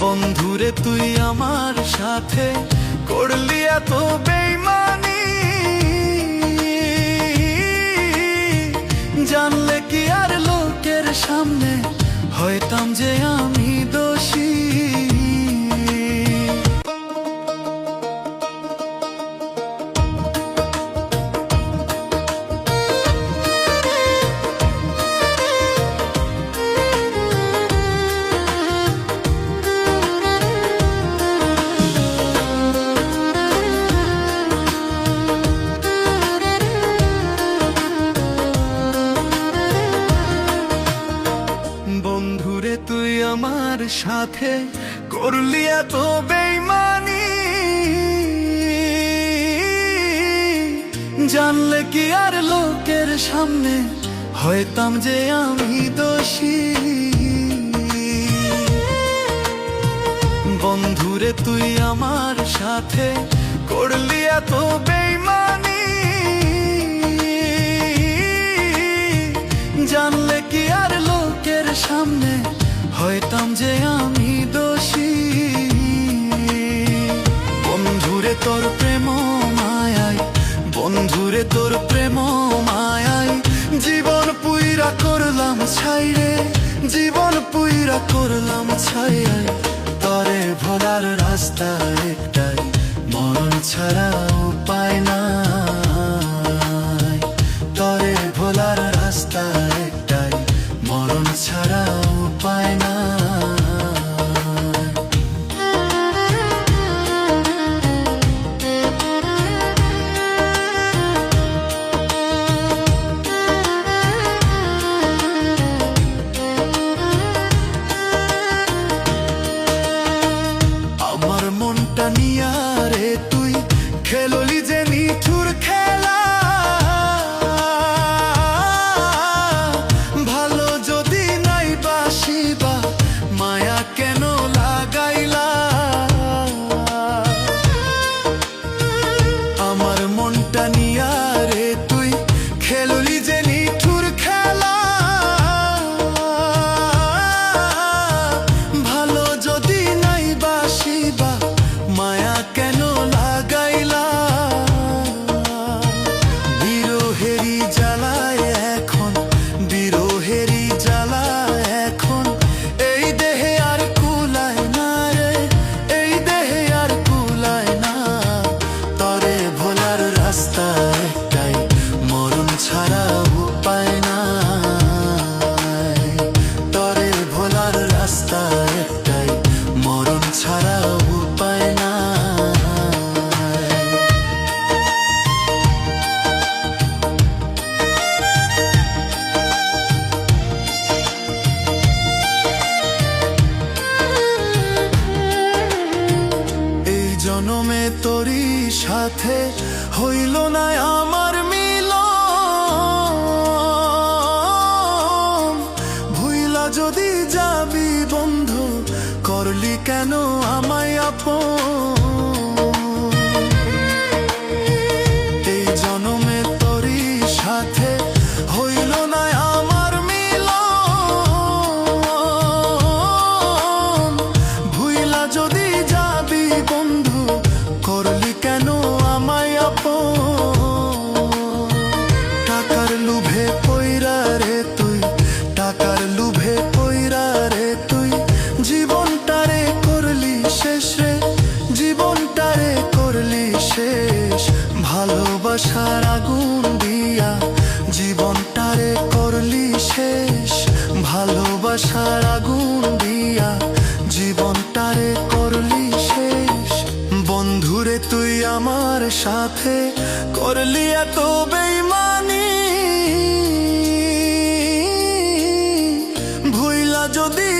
বন্ধুরে, তুই আমার সাথে করলি এত বেইমানি। জানলে কি আর লোকের সামনে? হয়তাম যে আমি সাথে করলি এত বেইমানি। জানলে কি আর লোকের সামনে হয়তাম যে আমি দোষী? বন্ধুরে, তুই আমার সাথে করলি এত বেইমানি তোর প্রেম মায়াই। বন্ধুরে তোর প্রেম মায়াই। জীবন পুইরা করলাম ছাইরে। জীবন পুইরা করলাম care. তোরই সাথে হইল না আমার মিল ভুইলা যদি যাবি বন্ধু করলি কেন আমায় আপন? ভালোবাসার আগুন দিয়া জীবনটারে করলি শেষ। ভালোবাসার আগুন দিয়া জীবনটারে করলি শেষ। বন্ধুরে তুই আমার সাথে করলি এত বেইমানি। ভুইলা যদি